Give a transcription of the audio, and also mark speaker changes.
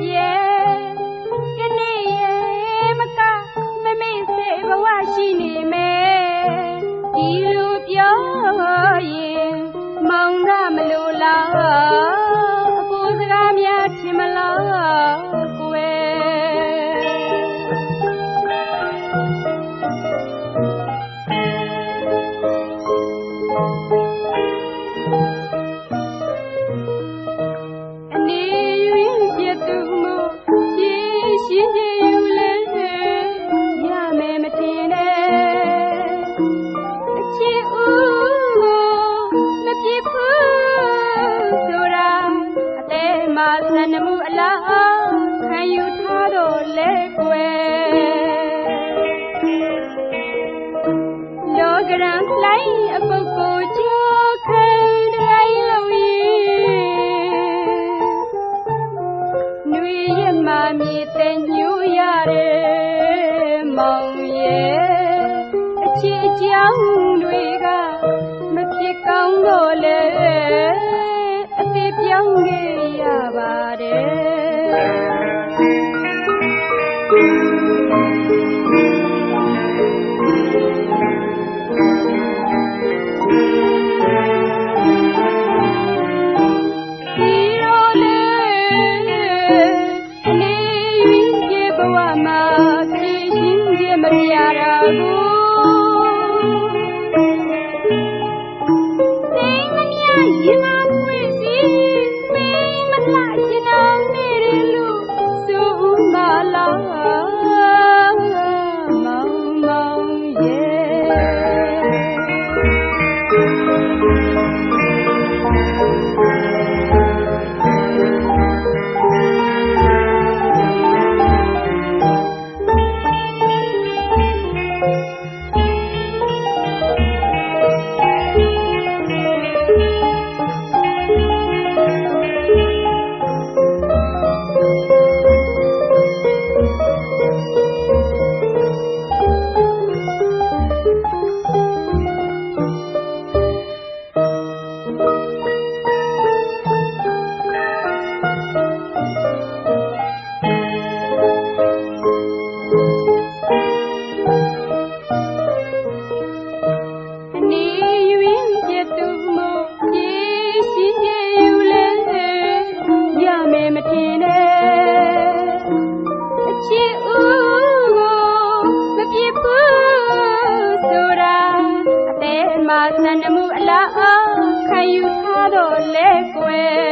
Speaker 1: Yeah. မှာသန္နမှုအလားခံယူထားတော့လဲကွယ်လောကရန်လိုက်အပုပ်ကိုချောခံတိုင်းလို့ရင်နွေရမမြည်တဲ့ညူရတယ်မောင်ရဲ့အချစ်အကြောင်းတွေကမဖြစ်ကောင်းတော့လဲ တော်လဲကွယ်